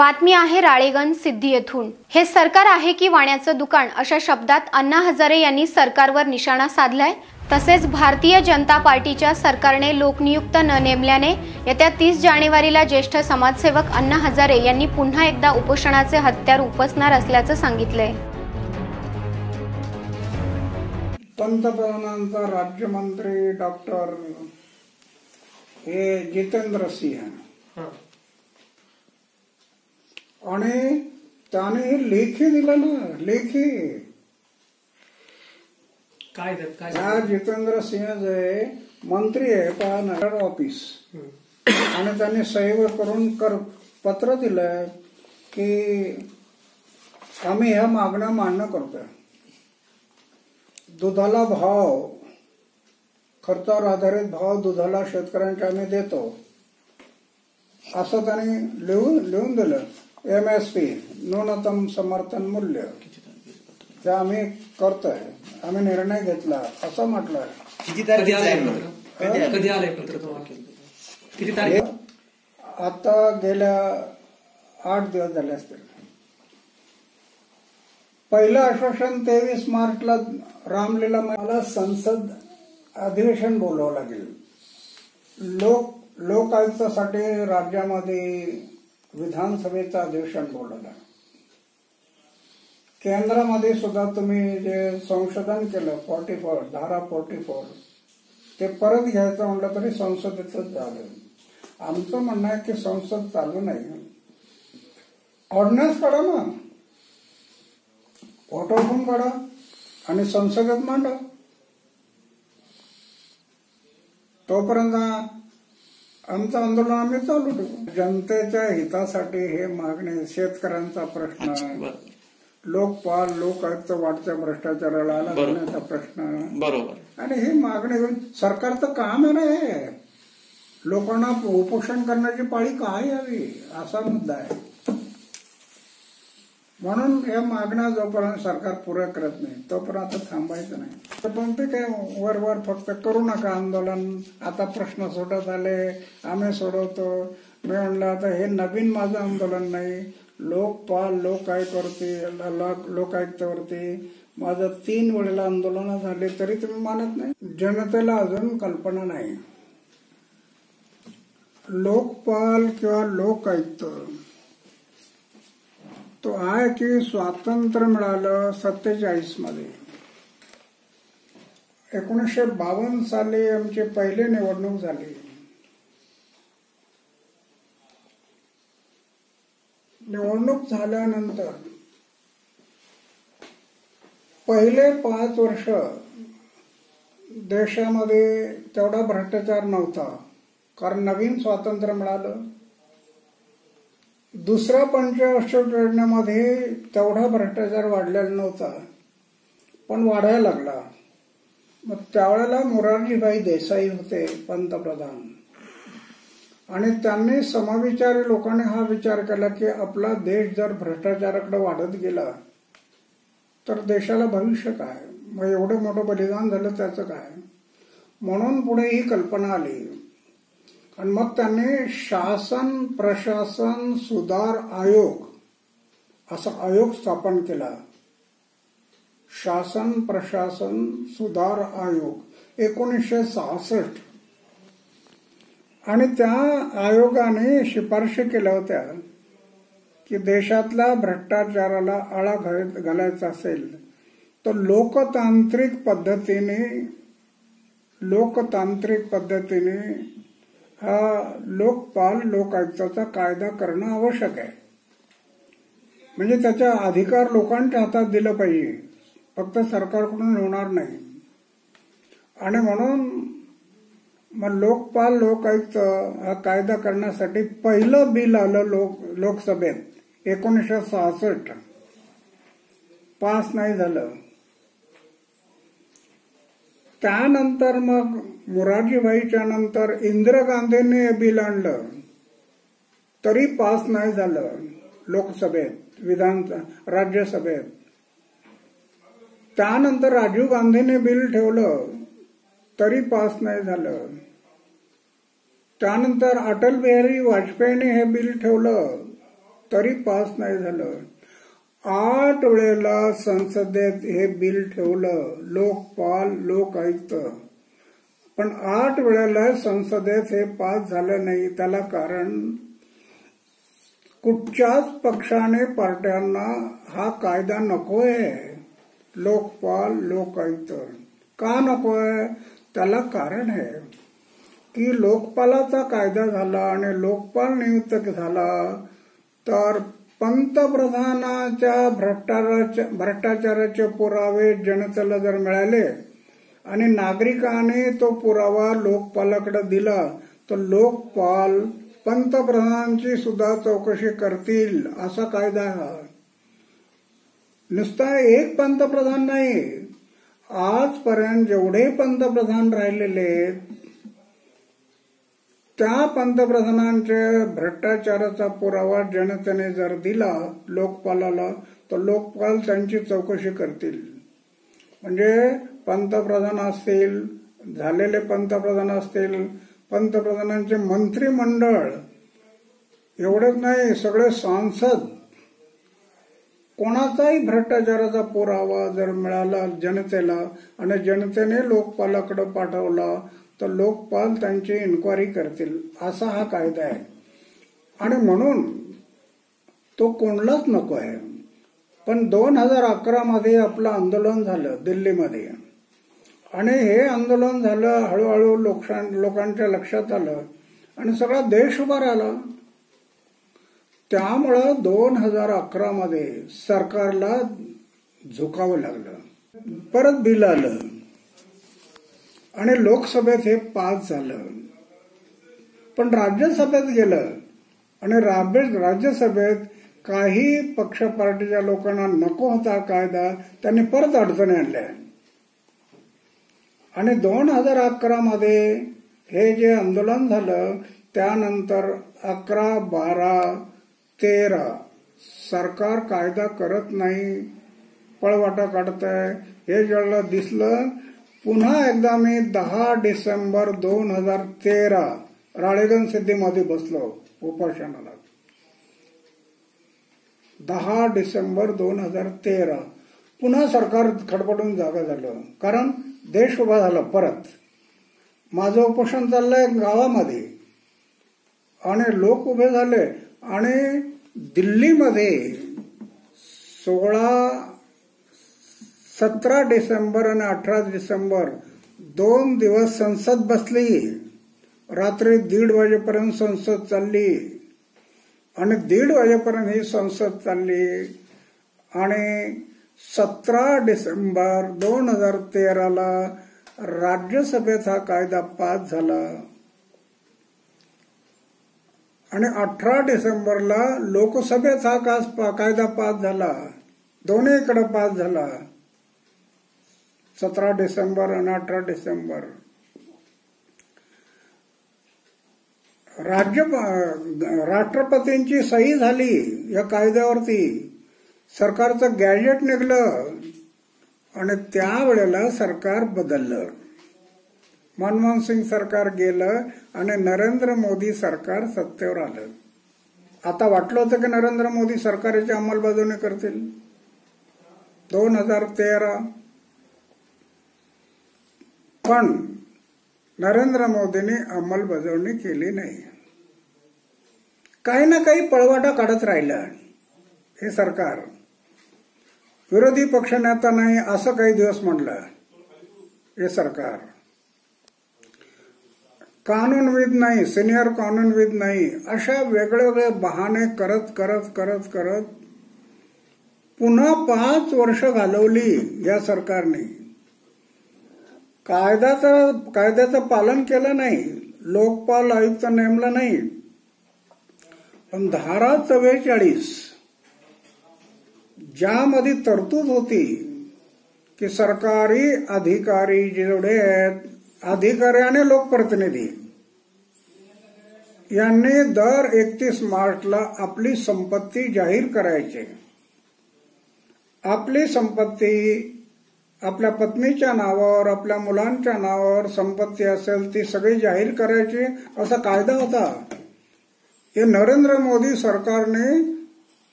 बातमी आहे राळेगण सिद्धी येथून. हे सरकार आहे की वाण्याचं दुकान? अशा शब्दात अण्णा हजारे यांनी सरकारवर निशाणा साधलाय. तसेच भारतीय जनता पार्टीच्या सरकारने लोकनियुक्त न नेमल्याने येत्या तीस जानेवारीला ज्येष्ठ समाजसेवक अण्णा हजारे यांनी पुन्हा एकदा उपोषणाचे हत्यार उपसणार असल्याचं सांगितलंय. पंतप्रधानांचा राज्यमंत्री डॉक्टर हे जितेंद्र सिंह. आणि त्याने लेखी दिलं ना लेखी. काय काय ह्या जितेंद्र सिंह जे मंत्री आहे पहा नगर ऑफिस आणि त्यांनी सहीवर करून कर पत्र दिलंय की आम्ही ह्या मागण्या मान्य करतोय. दुधाला भाव खर्चावर आधारित भाव दुधाला शेतकऱ्यांच्या आम्ही देतो. असं त्यांनी लिहून लिहून दिलं. एम एस पी न्यूनतम समर्थन मूल्य ते आम्ही करतोय आम्ही निर्णय घेतला असं म्हटलंय. किती आहे? पत्र? कधी आलंय? पत्र तुम्हाला किती तारीख? आता गेल्या आठ दिवस झाले असतील. पहिलं आश्वासन तेवीस मार्चला रामलीला मला संसद अधिवेशन बोलावं लागेल. लोक लोक आयुक्तासाठी राज्यामध्ये विधानसभेचं अधिवेशन बोलवलं. केंद्रामध्ये सुद्धा तुम्ही जे संशोधन केलं फोर्टी फोर धारा फोर्टी फोर ते परत घ्यायचं म्हटलं तरी संसदेतच झालं. आमचं म्हणणं आहे की संसद चालू नाही. ऑर्डिनन्स काढा ना. ऑटोफोन काढा आणि संसदेत मांडा. तोपर्यंत आमचं आंदोलन आम्ही चालू ठेवू. जनतेच्या हितासाठी हे मागणे शेतकऱ्यांचा प्रश्न लोकपाल लोकायुक्त वाढत्या भ्रष्टाचाराला आला. घालण्याचा प्रश्न बरोबर. आणि हे मागणी घेऊन सरकारचं काम आहे ना हे. लोकांना उपोषण करण्याची पाळी काय यावी? असा मुद्दा आहे. म्हणून या मागण्या जोपर्यंत सरकार पुऱ्या करत नाही तोपर्यंत आता थांबायचं नाही. पण ते काय वर वर फक्त करू नका आंदोलन. आता प्रश्न सोडत आले आम्ही सोडवतो. मी म्हणलं आता हे नवीन माझं आंदोलन नाही. लोकपाल लोकायुक्तावरती लोक- लोकायुक्तावरती माझं तीन वेळेला आंदोलन झाले तरी तुम्ही मानत नाही. जनतेला अजून कल्पना नाही. लोकपाल किंवा लोकायुक्त तो आहे की स्वातंत्र्य मिळालं सत्तेचाळीसमध्ये एकोणीसशे बावन्न साली आमची पहिली निवडणूक झाली. निवडणूक झाल्यानंतर पहिले पाच वर्ष देशामध्ये तेवढा भ्रष्टाचार नव्हता. कारण नवीन स्वातंत्र्य मिळालं. दुसऱ्या पंचवर्ष योजनेमध्ये तेवढा भ्रष्टाचार वाढलेला नव्हता पण वाढायला लागला. मग त्यावेळेला मोरारजीभाई देसाई होते पंतप्रधान. आणि त्यांनी समविचारी लोकांनी हा विचार केला की आपला देश जर भ्रष्टाचाराकडे वाढत गेला तर देशाला भविष्य काय? मग एवढं मोठं बलिदान झालं त्याचं काय? म्हणून पुढे ही कल्पना आली. आणि मग त्यांनी शासन प्रशासन सुधार आयोग असा आयोग स्थापन केला. शासन प्रशासन सुधार आयोग एकोणीसशे सहासष्ट. आणि त्या आयोगाने शिफारशी केल्या होत्या की देशातल्या भ्रष्टाचाराला आळा घालायचा असेल तर लोकतांत्रिक पद्धतीने लोकतांत्रिक पद्धतीने हा लोकपाल लोकायुक्ताचा कायदा करणं आवश्यक आहे. म्हणजे त्याचा अधिकार लोकांच्या हातात दिलं पाहिजे. फक्त सरकारकडून होणार नाही. आणि म्हणून मग लोकपाल लोकायुक्त हा कायदा करण्यासाठी पहिलं बिल आलं लोक लोकसभेत. एकोणीसशे सहासष्ट. पास नाही झालं. त्यानंतर मग मोरारजीभाईच्या नंतर इंदिरा गांधींनी हे बिल आणलं. तरी पास नाही झालं लोकसभेत विधान राज्यसभेत. त्यानंतर राजीव गांधीने बिल ठेवलं तरी पास नाही झालं. त्यानंतर अटल बिहारी वाजपेयीने हे बिल ठेवलं तरी पास नाही झालं. आठ वेळेला संसदेत हे बिल ठेवलं लोकपाल लोक आयुक्त पण आठ वेळेला संसदेत हे पास झालं नाही त्याला कारण कुठच्याच पक्षाने पार्ट्यांना हा कायदा नकोय. लोकपाल लोकायुक्त. का नकोय? त्याला कारण आहे की लोकपालाचा कायदा झाला आणि लोकपाल नियुक्त झाला तर पंतप्रधानाच्या भ्रष्टाचाराचे भ्रष्टाचाराचे पुरावे जनतेला जर मिळाले आणि नागरिकाने तो पुरावा लोकपालाकडे दिला तर लोकपाल पंतप्रधानांची सुद्धा चौकशी करतील असा कायदा हा. नुसता एक पंतप्रधान नाही आजपर्यंत जेवढे पंतप्रधान राहिलेले आहेत त्या पंतप्रधानांच्या भ्रष्टाचाराचा पुरावा जनतेने जर दिला लोकपालाला तर लोकपाल त्यांची चौकशी करतील. म्हणजे पंतप्रधान असतील झालेले पंतप्रधान असतील पंतप्रधानांचे मंत्रिमंडळ एवढंच नाही सगळे सांसद. कोणाचाही भ्रष्टाचाराचा पुरावा जर मिळाला जनतेला आणि जनतेने लोकपालाकडे पाठवला तर लोकपाल त्यांची इन्क्वायरी करतील असा हा कायदा आहे. आणि म्हणून तो कोणलाच नको आहे. पण दोन हजार अकरा मध्ये आपलं आंदोलन झालं दिल्लीमध्ये. आणि हे आंदोलन झालं हळूहळू लोकांच्या लक्षात आलं आणि सगळा देश उभा राहिला. त्यामुळं दोन हजार अकरा मध्ये सरकारला झुकावं लागलं. परत बिल आलं. आणि लोकसभेत हे पास झालं. पण राज्यसभेत गेलं आणि राज्यसभेत काही पक्ष पार्टीच्या लोकांना नको होता कायदा त्यांनी परत अडचणी आणल्या. आणि दोन हजार अकरा मध्ये हे जे आंदोलन झालं त्यानंतर अकरा बारा तेरा सरकार कायदा करत नाही पळवाटा काढत आहे हे ज्याला दिसलं पुन्हा एकदा मी दहा डिसेंबर दोन हजार तेरा राळेगण सिद्धीमध्ये बसलो उपोषणाला. दहा डिसेंबर दोन हजार तेरा. पुन्हा सरकार खडपडून जागा झालं. कारण देश उभा झाला परत. माझं उपोषण चाललंय गावामध्ये. आणि लोक उभे झाले. आणि दिल्लीमध्ये सोळा सतरा डिसेंबर आणि अठरा डिसेंबर दोन दिवस संसद बसली. रात्री दीड वाजेपर्यंत संसद चालली. आणि दीड वाजेपर्यंत ही संसद चालली. आणि सतरा डिसेंबर दोन हजार तेराला राज्यसभेत हा कायदा पास झाला. आणि अठरा डिसेंबरला लोकसभेत हा कायदा पास झाला. दोन्हीकडे पास झाला. सतरा डिसेंबर आणि अठरा डिसेंबर. राज्य राष्ट्रपतींची सही झाली या कायद्यावरती. सरकारचं गॅजेट निघलं आणि त्यावेळेला सरकार बदललं. मनमोहन सिंग सरकार गेलं आणि नरेंद्र मोदी सरकार सत्तेवर आलं. आता वाटलं होतं की नरेंद्र मोदी सरकारची अंमलबजावणी करतील? दोन हजार तेरा पण नरेंद्र मोदींनी अंमलबजावणी केली नाही. काही ना काही पळवाटा काढत राहिलं हे सरकार. विरोधी पक्षनेता नाही असं काही दिवस म्हणलं हे सरकार. कानूनविद नाही सिनियर कानूनविद नाही अशा वेगळे बहाणे करत करत करत करत पुन्हा पाच वर्ष घालवली या सरकारने. कायद्याचं कायद्याचं पालन केलं नाही. लोकपाल आयुक्त नेमलं नाही. पण धारा चव्वेचाळीस ज्यामध्ये तरतूद होती की सरकारी अधिकारी जेवढे आहेत अधिकारी आणि लोकप्रतिनिधी. यांनी दर एकतीस मार्चला आपली संपत्ती जाहीर करायची. आपली संपत्ती आपल्या पत्नीच्या नावावर आपल्या मुलांच्या नावावर संपत्ती असेल ती सगळी जाहीर करायची असा कायदा होता. हे नरेंद्र मोदी सरकारने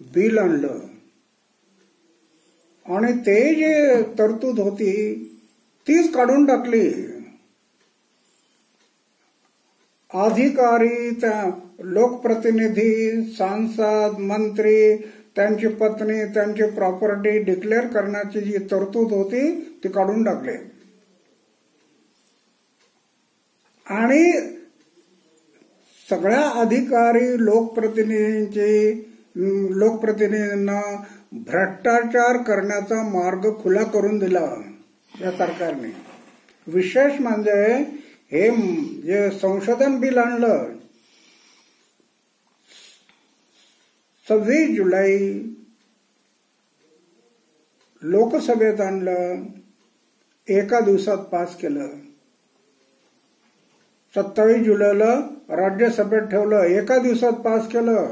बिल आणलं. आणि ते जे तरतूद होती तीच काढून टाकली. अधिकारी त्या लोकप्रतिनिधी सांसद मंत्री त्यांची पत्नी त्यांची प्रॉपर्टी डिक्लेअर करण्याची जी तरतूद होती ती काढून टाकली. आणि सगळ्या अधिकारी लोकप्रतिनिधींची लोकप्रतिनिधींना भ्रष्टाचार करण्याचा मार्ग खुला करून दिला या सरकारने. विशेष म्हणजे हे जे संशोधन बिल आणलं सव्वीस जुलै लोकसभेत आणलं एका दिवसात पास केलं. सत्तावीस जुलैला राज्यसभेत ठेवलं एका दिवसात पास केलं.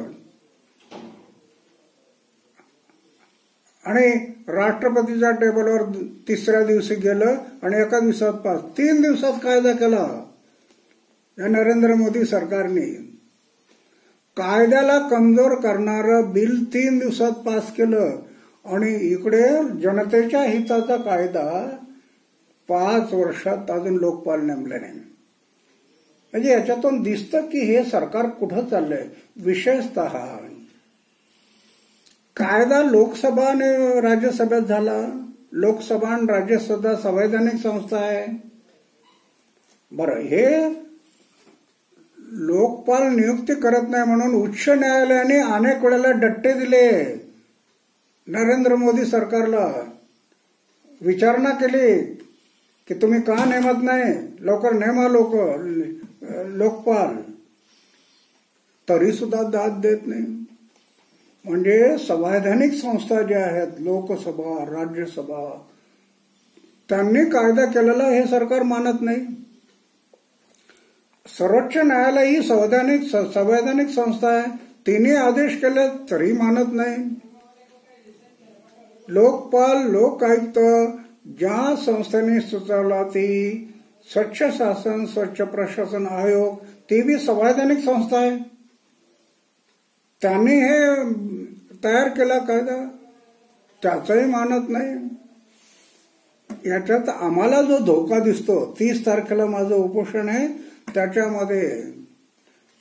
आणि राष्ट्रपतीच्या टेबलवर तिसऱ्या दिवशी गेलं आणि एका दिवसात पास. तीन दिवसात कायदा केला. या नरेंद्र मोदी सरकारने. कायद्याला कमजोर करणारं बिल तीन दिवसात पास केलं आणि इकडे जनतेच्या हिताचा कायदा पाच वर्षात अजून लोकपाल नेमले नाही. म्हणजे याच्यातून दिसतं की हे सरकार कुठं चाललंय. विशेषत कायदा लोकसभा आणि राज्यसभेत झाला. लोकसभा आणि राज्यसभा संवैधानिक संस्था आहे. बरं हे लोकपाल नियुक्ती करत नाही म्हणून उच्च न्यायालयाने अनेक वेळेला डट्टे दिले. नरेंद्र मोदी सरकारला विचारणा केली की तुम्ही का नेमत नाही? लवकर नेमा लोक लोकपाल. तरी सुद्धा दाद देत नाही. म्हणजे संवैधानिक संस्था ज्या आहेत लोकसभा राज्यसभा त्यांनी कायदा केलेला हे सरकार मानत नाही. सर्वोच्च न्यायालय ही संवैधानिक संवैधानिक संस्था आहे. तिने आदेश केले तरी मानत नाही. लोकपाल लोक आयुक्त ज्या संस्थेने सुचवला ती स्वच्छ शासन स्वच्छ प्रशासन आयोग ती बी संवैधानिक संस्था आहे. त्यांनी हे तयार केला कायदा. त्याचंही मानत नाही. याच्यात आम्हाला जो धोका दिसतो तीस तारखेला माझं उपोषण आहे त्याच्यामध्ये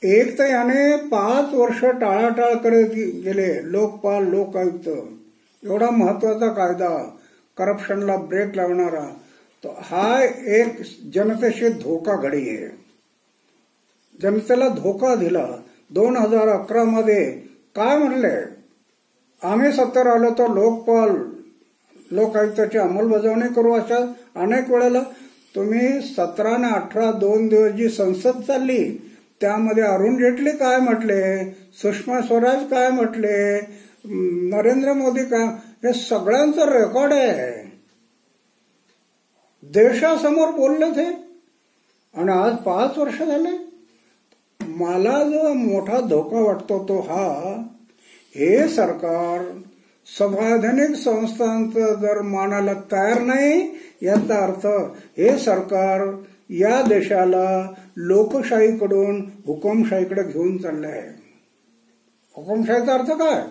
एक तर याने पाच वर्ष टाळाटाळ करत गेले लोकपाल लोक आयुक्त एवढा महत्त्वाचा कायदा करप्शनला ब्रेक लावणारा तो हा एक जनतेशी धोका घडी आहे. जनतेला धोका दिला. दोन हजार अकरा मध्ये काय म्हणले? आम्ही सत्तर आलो तर लोकपाल लोकायुक्ताची अंमलबजावणी करू अशा अनेक वेळेला तुम्ही सतरा आणि अठरा दोन दिवस जी संसद चालली त्यामध्ये अरुण जेटली काय म्हटले सुषमा स्वराज काय म्हटले नरेंद्र मोदी काय हे सगळ्यांचं रेकॉर्ड आहे. देशासमोर बोलले ते. आणि आज पाच वर्ष झाले. मला जो मोठा धोका वाटतो तो हा हे सरकार संवैधानिक संस्थांचं जर मानायला तयार नाही याचा अर्थ हे सरकार या देशाला लोकशाहीकडून हुकुमशाहीकडे घेऊन चालले आहे हुकुमशाहीचा अर्थ काय?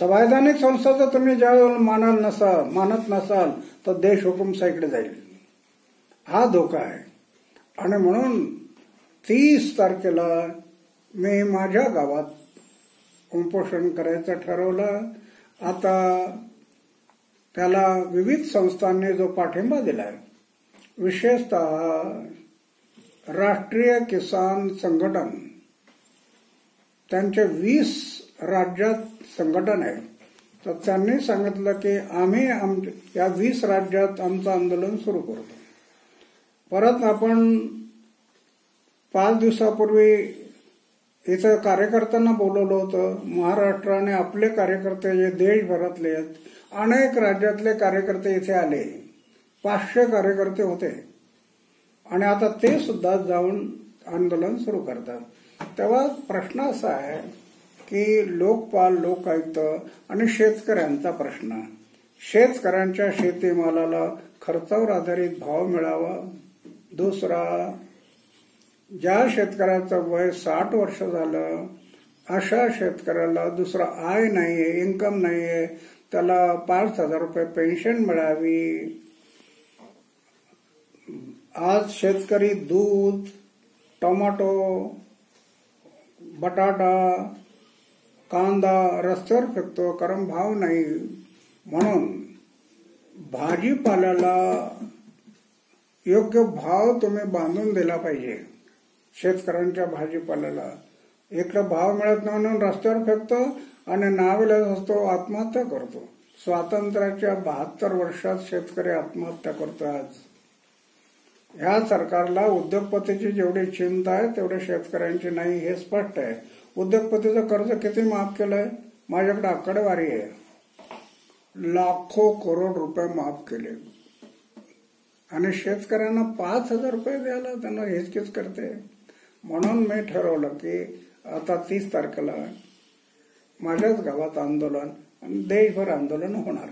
संवैधानिक संस्था जर तुम्ही ज्यावेळेला मानाल नसाल मानत नसाल तर देश हुकुमशाहीकडे जाईल. हा धोका आहे. आणि म्हणून तीस तारखेला मी माझ्या गावात उपोषण करायचं ठरवलं. आता त्याला विविध संस्थांनी जो पाठिंबा दिलाय विशेषतः राष्ट्रीय किसान संघटन त्यांचे वीस राज्यात संघटन आहे. तर त्यांनी सांगितलं की आम्ही या वीस राज्यात आमचं आंदोलन सुरू करतो. परत आपण पाच दिवसापूर्वी इथं कार्यकर्त्यांना बोलवलं होतं. महाराष्ट्राने आपले कार्यकर्ते जे देशभरातले आहेत अनेक राज्यातले कार्यकर्ते इथे आले. पाचशे कार्यकर्ते होते. आणि आता ते सुद्धा जाऊन आंदोलन सुरू करतात. तेव्हा प्रश्न असा आहे की लोकपाल लोकायुक्त आणि शेतकऱ्यांचा प्रश्न. शेतकऱ्यांच्या शेतीमालाला खर्चावर आधारित भाव मिळावा दुसरा ज्या शेतकऱ्याचं वय साठ वर्ष झालं अशा शेतकऱ्याला दुसरा आय नाहीये इन्कम नाहीये त्याला पाच हजार रुपये पेन्शन मिळावी. आज शेतकरी दूध टोमॅटो बटाटा कांदा रस्त्यावर फेकतो कारण भाव नाही. म्हणून भाजीपाल्याला योग्य भाव तुम्ही बांधून दिला पाहिजे. शेतकऱ्यांच्या भाजीपाल्याला. इकडं भाव मिळत नाही म्हणून रस्त्यावर फेकतो आणि नाविलाज असतो आत्महत्या करतो. स्वातंत्र्याच्या बहात्तर वर्षात शेतकरी आत्महत्या करतो आज. ह्या सरकारला उद्योगपतीची जेवढी चिंता आहे तेवढे शेतकऱ्यांची नाही हे स्पष्ट आहे. उद्योगपतीचं कर्ज किती माफ केलंय? माझ्याकडे आकडेवारी आहे. लाखो करोड रुपये माफ केले. आणि शेतकऱ्यांना पाच हजार रुपये द्यायला त्यांना हेचकीच करते. म्हणून मी ठरवलं की आता तीस तारखेला माझ्याच गावात आंदोलन आणि देशभर आंदोलन होणार.